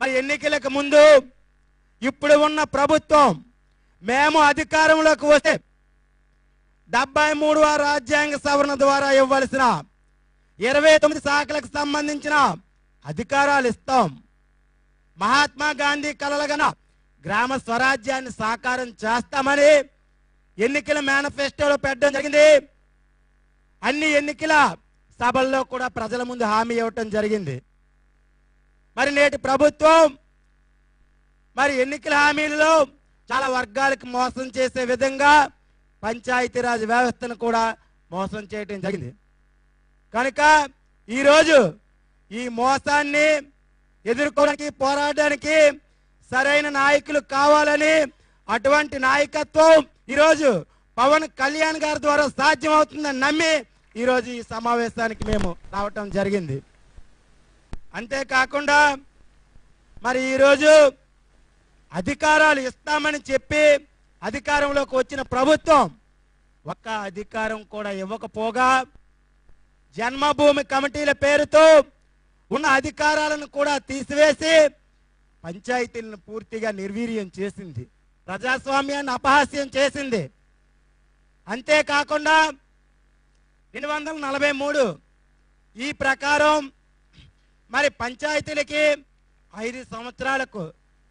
మరి ఎన్నికలకు ముందు ఇప్పుడు ఉన్న ప్రభుత్వం మేము అధికారంలోకి వస్తే డెబ్బై మూడవ రాజ్యాంగ సవరణ ద్వారా ఇవ్వాల్సిన ఇరవై తొమ్మిది శాఖలకు సంబంధించిన అధికారాలు ఇస్తాం. మహాత్మా గాంధీ కలలుగన గ్రామ స్వరాజ్యాన్ని సాకారం చేస్తామని ఎన్నికల మేనిఫెస్టోలో పెట్టడం జరిగింది. అన్ని ఎన్నికల సభల్లో కూడా ప్రజల ముందు హామీ ఇవ్వటం జరిగింది. మరి నేటి ప్రభుత్వం మరి ఎన్నికల హామీలలో చాలా వర్గాలకు మోసం చేసే విధంగా పంచాయతీరాజ్ వ్యవస్థను కూడా మోసం చేయటం జరిగింది. కనుక ఈరోజు ఈ మోసాన్ని ఎదుర్కోవడానికి పోరాడడానికి సరైన నాయకులు కావాలని అటువంటి నాయకత్వం ఈరోజు పవన్ కళ్యాణ్ గారి ద్వారా సాధ్యం అవుతుందని నమ్మి ఈరోజు ఈ సమావేశానికి మేము రావటం జరిగింది. అంతేకాకుండా మరి ఈరోజు అధికారాలు ఇస్తామని చెప్పి అధికారంలోకి వచ్చిన ప్రభుత్వం ఒక్క అధికారం కూడా ఇవ్వకపోగా జన్మభూమి కమిటీల పేరుతో ఉన్న అధికారాలను కూడా తీసివేసి పంచాయతీలను పూర్తిగా నిర్వీర్యం చేసింది. ప్రజాస్వామ్యాన్ని అపహాస్యం చేసింది. అంతేకాకుండా రెండు వందల నలభై మూడు ఈ ప్రకారం మరి పంచాయతీలకి ఐదు సంవత్సరాలకు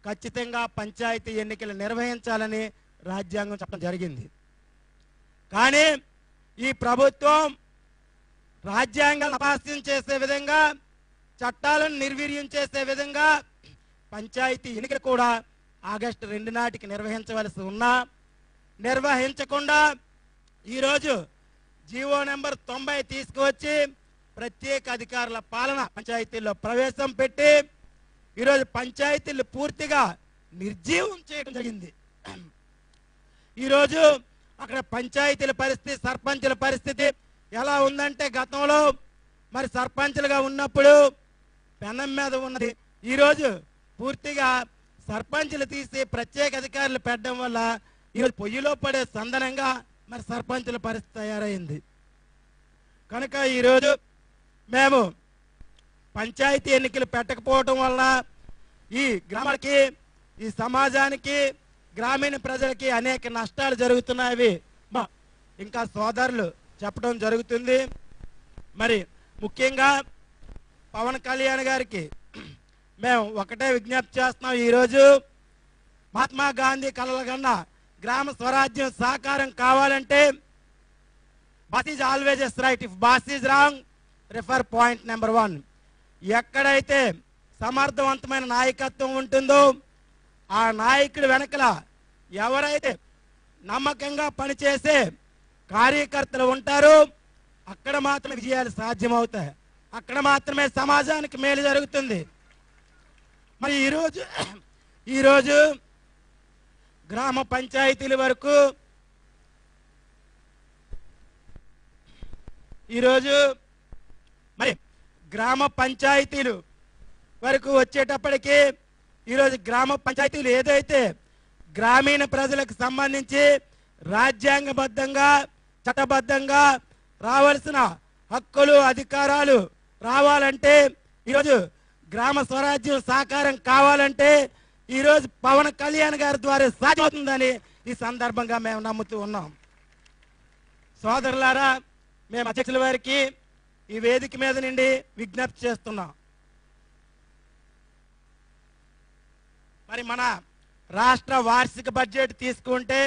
ఖచ్చితంగా పంచాయతీ ఎన్నికలు నిర్వహించాలని రాజ్యాంగం చెప్పడం జరిగింది. కానీ ఈ ప్రభుత్వం రాజ్యాంగం అపాస్యం చేసే విధంగా చట్టాలను నిర్వీర్యం చేసే విధంగా పంచాయతీ ఎన్నికలు కూడా ఆగస్టు రెండు నాటికి నిర్వహించవలసి ఉన్నా నిర్వహించకుండా ఈరోజు జీవో నెంబర్ తొంభై తీసుకువచ్చి ప్రత్యేక అధికారుల పాలన పంచాయతీల్లో ప్రవేశం పెట్టి ఈరోజు పంచాయతీలు పూర్తిగా నిర్జీవం చేయడం జరిగింది. ఈరోజు అక్కడ పంచాయతీల పరిస్థితి సర్పంచుల పరిస్థితి ఎలా ఉందంటే గతంలో మరి సర్పంచులుగా ఉన్నప్పుడు పెనం మీద ఉన్నది. ఈరోజు పూర్తిగా సర్పంచులు తీసి ప్రత్యేక అధికారులు పెట్టడం వల్ల ఈరోజు పొయ్యిలో పడే సందనంగా మరి సర్పంచుల పరిస్థితి తయారైంది. కనుక ఈరోజు మేము పంచాయతీ ఎన్నికలు పెట్టకపోవటం వలన ఈ గ్రామాలకి ఈ సమాజానికి గ్రామీణ ప్రజలకి అనేక నష్టాలు జరుగుతున్నాయి. ఇంకా సోదరులు చెప్పడం జరుగుతుంది. మరి ముఖ్యంగా పవన్ కళ్యాణ్ గారికి మేము ఒకటే విజ్ఞప్తి చేస్తున్నాం. ఈరోజు మహాత్మా గాంధీ కలల కన్నా గ్రామ స్వరాజ్యం సాకారం కావాలంటే boss is always is right. If boss is wrong refer point number one ఎక్కడైతే సమర్థవంతమైన నాయకత్వం ఉంటుందో ఆ నాయకుడి వెనకల ఎవరైతే నమ్మకంగా పనిచేసే కార్యకర్తలు ఉంటారో అక్కడ మాత్రమే విజయాలు సాధ్యమవుతాయి. అక్కడ మాత్రమే సమాజానికి మేలు జరుగుతుంది. మరి ఈరోజు ఈరోజు గ్రామ పంచాయతీల వరకు ఈరోజు మరి గ్రామ పంచాయతీలు వరకు వచ్చేటప్పటికి ఈరోజు గ్రామ పంచాయతీలు ఏదైతే గ్రామీణ ప్రజలకు సంబంధించి రాజ్యాంగబద్ధంగా చట్టబద్ధంగా రావాల్సిన హక్కులు అధికారాలు రావాలంటే ఈరోజు గ్రామ స్వరాజ్యం సాకారం కావాలంటే ఈరోజు పవన్ కళ్యాణ్ గారి ద్వారా సాధ్యమవుతుందని ఈ సందర్భంగా మేము నమ్ముతూ ఉన్నాం. సోదరులారా మేము అధ్యక్షుల వారికి ఈ వేదిక మీద నుండి విజ్ఞప్తి చేస్తున్నాం. మరి మన రాష్ట్ర వార్షిక బడ్జెట్ తీసుకుంటే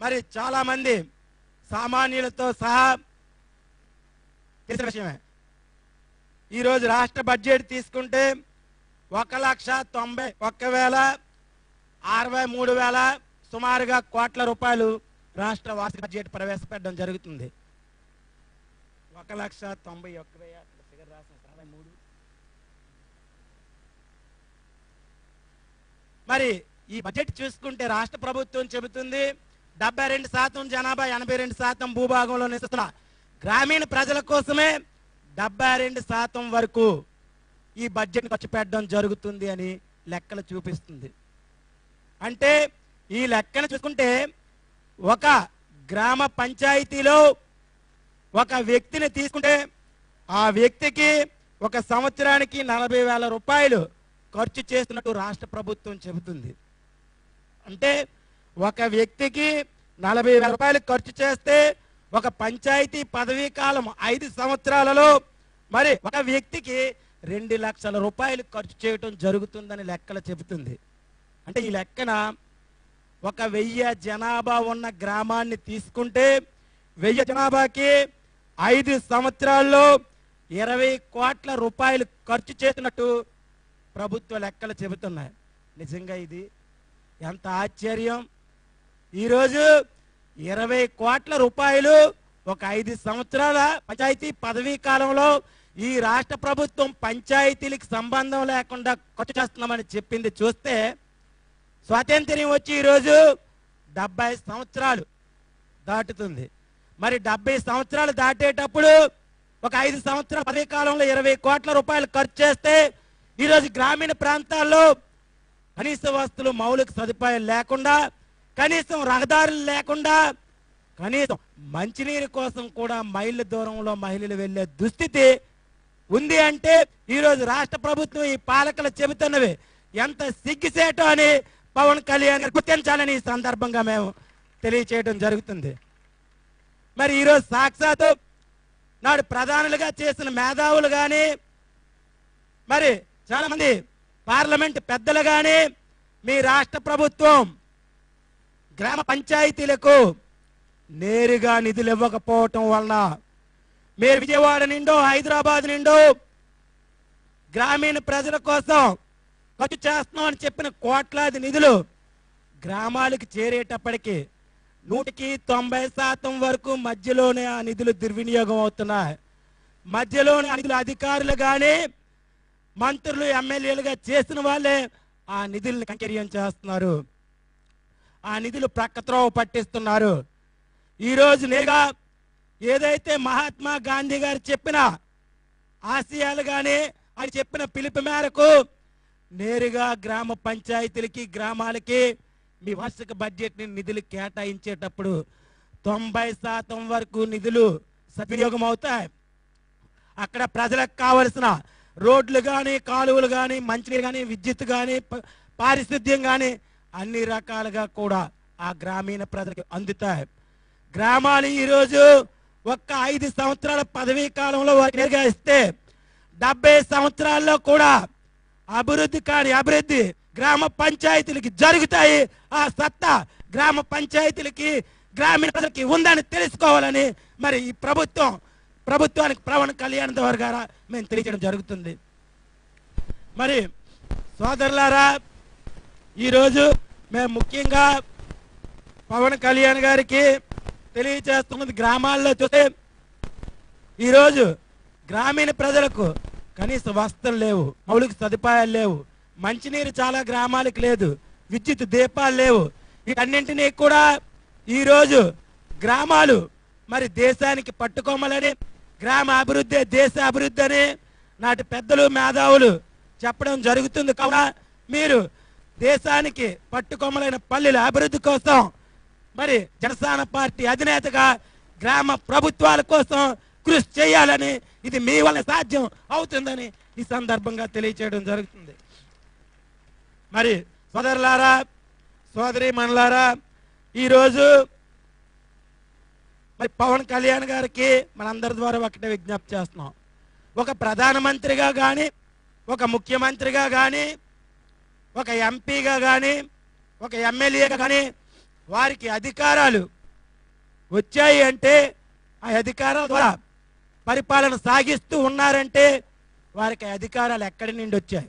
మరి చాలామంది సామాన్యులతో సహా తెలిసిన విషయమే. ఈరోజు రాష్ట్ర బడ్జెట్ తీసుకుంటే ఒక లక్ష తొంభై ఒక్క వేల అరవై మూడు వేల సుమారుగా కోట్ల రూపాయలు రాష్ట్ర వార్షిక బడ్జెట్ ప్రవేశపెట్టడం జరుగుతుంది. ఒక లక్ష తొంభై ఒక్క వెయ్యి ఫిగర్ రాసిన అరవై మూడు. మరి ఈ బడ్జెట్ చూసుకుంటే రాష్ట్ర ప్రభుత్వం చెబుతుంది డెబ్బై రెండు శాతం జనాభా ఎనభై రెండు శాతం భూభాగంలో నివసిస్తున్న గ్రామీణ ప్రజల కోసమే డెబ్బై రెండు శాతం వరకు ఈ బడ్జెట్ ఖర్చు పెట్టడం జరుగుతుంది అని లెక్కలు చూపిస్తుంది. అంటే ఈ లెక్కను చూసుకుంటే ఒక గ్రామ పంచాయతీలో ఒక వ్యక్తిని తీసుకుంటే ఆ వ్యక్తికి ఒక సంవత్సరానికి నలభై వేల రూపాయలు ఖర్చు చేస్తున్నట్టు రాష్ట్ర ప్రభుత్వం చెబుతుంది. అంటే ఒక వ్యక్తికి నలభై వేల రూపాయలు ఖర్చు చేస్తే ఒక పంచాయతీ పదవీ కాలం ఐదు సంవత్సరాలలో మరి ఒక వ్యక్తికి రెండు లక్షల రూపాయలు ఖర్చు చేయటం జరుగుతుందని లెక్కలు చెబుతుంది. అంటే ఈ లెక్కన ఒక వెయ్యి జనాభా ఉన్న గ్రామాన్ని తీసుకుంటే వెయ్యి జనాభాకి ఐదు సంవత్సరాల్లో ఇరవై కోట్ల రూపాయలు ఖర్చు చేసినట్టు ప్రభుత్వ లెక్కలు చెబుతున్నాయి. నిజంగా ఇది ఎంత ఆశ్చర్యం. ఈరోజు ఇరవై కోట్ల రూపాయలు ఒక ఐదు సంవత్సరాల పంచాయతీ పదవీ కాలంలో ఈ రాష్ట్ర ప్రభుత్వం పంచాయతీలకు సంబంధం లేకుండా ఖర్చు చేస్తున్నామని చెప్పింది చూస్తే స్వాతంత్ర్యం వచ్చి ఈరోజు డెబ్బై సంవత్సరాలు దాటుతుంది. మరి డెబ్బై సంవత్సరాలు దాటేటప్పుడు ఒక ఐదు సంవత్సరాల పదవీ కాలంలో ఇరవై కోట్ల రూపాయలు ఖర్చు చేస్తే ఈరోజు గ్రామీణ ప్రాంతాల్లో కనీస వస్తువులు మౌలిక సదుపాయాలు లేకుండా కనీసం రహదారులు లేకుండా కనీసం మంచినీరు కోసం కూడా మైళ్ళ దూరంలో మహిళలు వెళ్ళే దుస్థితి ఉంది అంటే ఈరోజు రాష్ట్ర ప్రభుత్వం ఈ పాలకులు చెబుతున్నవి. ఎంత సిగ్గుసేటో అని పవన్ కళ్యాణ్ గారు గుర్తించాలని ఈ సందర్భంగా మేము తెలియచేయడం జరుగుతుంది. మరి ఈరోజు సాక్షాత్తు నాడు ప్రధానులుగా చేసిన మేధావులు కానీ మరి చాలామంది పార్లమెంట్ పెద్దలు కానీ మీ రాష్ట్ర ప్రభుత్వం గ్రామ పంచాయతీలకు నేరుగా నిధులు ఇవ్వకపోవటం వలన మీరు విజయవాడ నిండో హైదరాబాద్ నిండో గ్రామీణ ప్రజల కోసం ఖర్చు చేస్తున్నామని చెప్పిన కోట్లాది నిధులు గ్రామాలకు చేరేటప్పటికీ నూటికి తొంభై శాతం వరకు మధ్యలోనే ఆ నిధులు దుర్వినియోగం అవుతున్నాయి. మధ్యలోనే నిధులు అధికారులు కానీ మంత్రులు ఎమ్మెల్యేలుగా చేసిన వాళ్ళే ఆ నిధుల్ని కంకర్యం చేస్తున్నారు. ఆ నిధులు ప్రక్కత్రోవ పట్టిస్తున్నారు. ఈరోజు నేగా ఏదైతే మహాత్మా గాంధీ గారు చెప్పిన ఆశయాలు కానీ ఆయన చెప్పిన పిలుపు మేరకు నేరుగా గ్రామ పంచాయతీలకి గ్రామాలకి మీ వార్షిక బడ్జెట్ని నిధులు కేటాయించేటప్పుడు తొంభై శాతం వరకు నిధులు సద్వినియోగం అవుతాయి. అక్కడ ప్రజలకు కావలసిన రోడ్లు కానీ కాలువలు కానీ మంచినీరు కానీ విద్యుత్ కానీ పారిశుద్ధ్యం కానీ అన్ని రకాలుగా కూడా ఆ గ్రామీణ ప్రజలకు అందుతాయి. గ్రామాలు ఈరోజు ఒక్క ఐదు సంవత్సరాల పదవీ కాలంలో వారికి ఇస్తే డెబ్బై సంవత్సరాల్లో కూడా అభివృద్ధి కాని అభివృద్ధి గ్రామ పంచాయతీలకి జరుగుతాయి. ఆ సత్తా గ్రామ పంచాయతీలకి గ్రామీణ ప్రజలకి ఉందని తెలుసుకోవాలని మరి ఈ ప్రభుత్వం ప్రభుత్వానికి ప్రవణ కళ్యాణ్ ద్వారా గారు మేము తెలియజేయడం జరుగుతుంది. మరి సోదరులారా ఈరోజు మేము ముఖ్యంగా పవన్ కళ్యాణ్ గారికి తెలియచేస్తున్నది గ్రామాల్లో చూస్తే ఈరోజు గ్రామీణ ప్రజలకు కనీస వస్తువులు లేవు మౌలిక సదుపాయాలు లేవు మంచినీరు చాలా గ్రామాలకు లేదు విద్యుత్ దీపాలు లేవు. వీటన్నింటినీ కూడా ఈరోజు గ్రామాలు మరి దేశానికి పట్టుకోమలని గ్రామ అభివృద్ధి దేశ అభివృద్ధి అని నాటి పెద్దలు మేధావులు చెప్పడం జరుగుతుంది. కావున మీరు దేశానికి పట్టుకోమలైన పల్లెల అభివృద్ధి కోసం మరి జనసేన పార్టీ అధినేతగా గ్రామ ప్రభుత్వాల కోసం కృషి చేయాలని ఇది మీ వల్ల సాధ్యం అవుతుందని ఈ సందర్భంగా తెలియచేయడం జరుగుతుంది. మరి సోదరులారా సోదరి మనలారా ఈరోజు మరి పవన్ కళ్యాణ్ గారికి మనందరి ద్వారా ఒకటే విజ్ఞప్తి చేస్తున్నాం. ఒక ప్రధానమంత్రిగా కానీ ఒక ముఖ్యమంత్రిగా కానీ ఒక ఎంపీగా కానీ ఒక ఎమ్మెల్యేగా కానీ వారికి అధికారాలు వచ్చాయి అంటే ఆ అధికారాల ద్వారా పరిపాలన సాగిస్తూ ఉన్నారంటే వారికి ఆ అధికారాలు ఎక్కడి నుండి వచ్చాయి?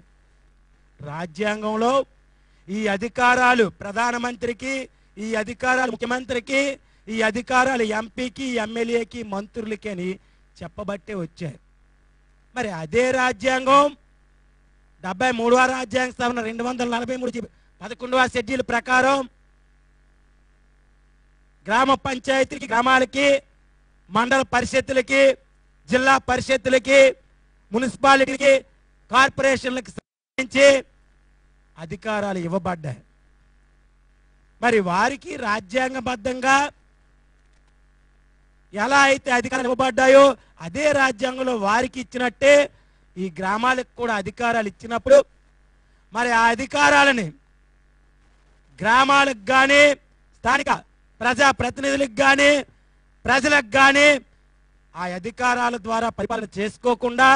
రాజ్యాంగంలో ఈ అధికారాలు ప్రధానమంత్రికి ఈ అధికారాలు ముఖ్యమంత్రికి ఈ అధికారాలు ఎంపీకి ఎమ్మెల్యేకి మంత్రులకి అని చెప్పబట్టే వచ్చాయి. మరి అదే రాజ్యాంగం డెబ్బై మూడవ రాజ్యాంగ సవరణ రెండు వందల నలభై మూడు జీ- పదకొండవ షెడ్యూల్ ప్రకారం గ్రామ పంచాయతీకి గ్రామాలకి మండల పరిషత్తులకి జిల్లా పరిషత్తులకి మున్సిపాలిటీకి కార్పొరేషన్లకు సంబంధించి అధికారాలు ఇవ్వబడ్డాయి. మరి వారికి రాజ్యాంగబద్ధంగా ఎలా అయితే అధికారాలు ఇవ్వబడ్డాయో అదే రాజ్యాంగంలో వారికి ఇచ్చినట్టే ఈ గ్రామాలకు కూడా అధికారాలు ఇచ్చినప్పుడు మరి ఆ అధికారాలని గ్రామాలకు కానీ స్థానిక ప్రజా ప్రతినిధులకు కానీ ప్రజలకు కానీ ఆ అధికారాల ద్వారా పరిపాలన చేసుకోకుండా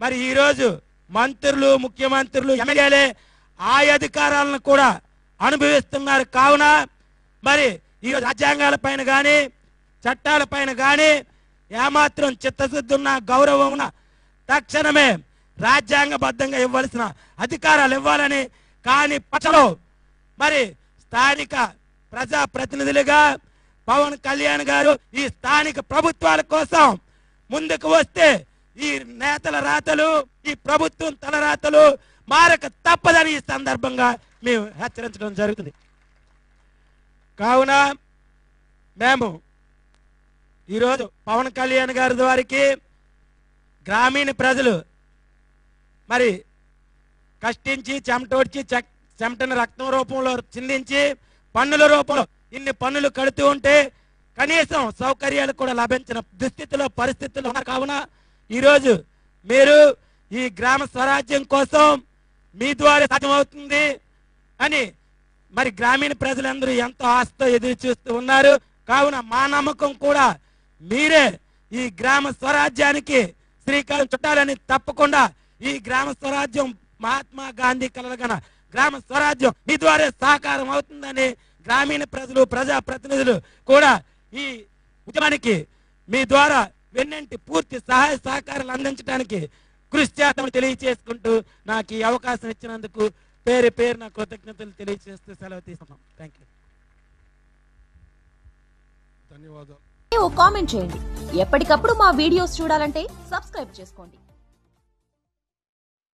మరి ఈరోజు మంత్రులు ముఖ్యమంత్రులు ఎమ్మెల్యేలే ఆ అధికారాలను కూడా అనుభవిస్తున్నారు. కావున మరి ఈ రాజ్యాంగాల పైన కానీ చట్టాల పైన కానీ ఏమాత్రం చిత్తశుద్ధి ఉన్న గౌరవం ఉన్న తక్షణమే రాజ్యాంగబద్ధంగా ఇవ్వాల్సిన అధికారాలు ఇవ్వాలని కానీ పచ్చలో మరి స్థానిక ప్రజా ప్రతినిధులుగా పవన్ కళ్యాణ్ గారు ఈ స్థానిక ప్రభుత్వాల కోసం ముందుకు వస్తే ఈ నేతల రాతలు ఈ ప్రభుత్వం తలరాతలు మారక తప్పదని ఈ సందర్భంగా మేము హెచ్చరించడం జరుగుతుంది. కావున మేము ఈరోజు పవన్ కళ్యాణ్ గారి ద్వారికి గ్రామీణ ప్రజలు మరి కష్టించి చెమటోడ్చి చె- చెమటను రక్తం రూపంలో చిందించి పన్నుల రూపంలో ఇన్ని పన్నులు కడుతూ ఉంటే కనీసం సౌకర్యాలు కూడా లభించిన దుస్థితిలో పరిస్థితులు ఉన్నారు. కావున ఈరోజు మీరు ఈ గ్రామ స్వరాజ్యం కోసం మీ ద్వారా సాధ్యమవుతుంది అని మరి గ్రామీణ ప్రజలందరూ ఎంతో ఆశతో ఎదురు చూస్తూ ఉన్నారు. కావున మా నమ్మకం కూడా మీరే ఈ గ్రామ స్వరాజ్యానికి శ్రీకారం చుట్టాలని తప్పకుండా ఈ గ్రామ స్వరాజ్యం మహాత్మా గాంధీ కలగన గ్రామ స్వరాజ్యం మీ ద్వారా సాకారం అవుతుందని గ్రామీణ ప్రజలు ప్రజా ప్రతినిధులు కూడా ఈ ఉద్యమానికి మీ ద్వారా వెన్నంటి పూర్తి సహాయ సహకారాలు అందించడానికి కృషి చేస్తామని తెలియచేసుకుంటూ నాకు ఈ అవకాశం ఇచ్చినందుకు పేరు పేరు నా కృతజ్ఞతలు తెలియజేస్తూ సెలవు తీసుకున్నాం థ్యాంక్ యూ ధన్యవాదాలు. కామెంట్ చేయండి. ఎప్పటికప్పుడు మా వీడియోస్ చూడాలంటే సబ్స్క్రైబ్ చేసుకోండి.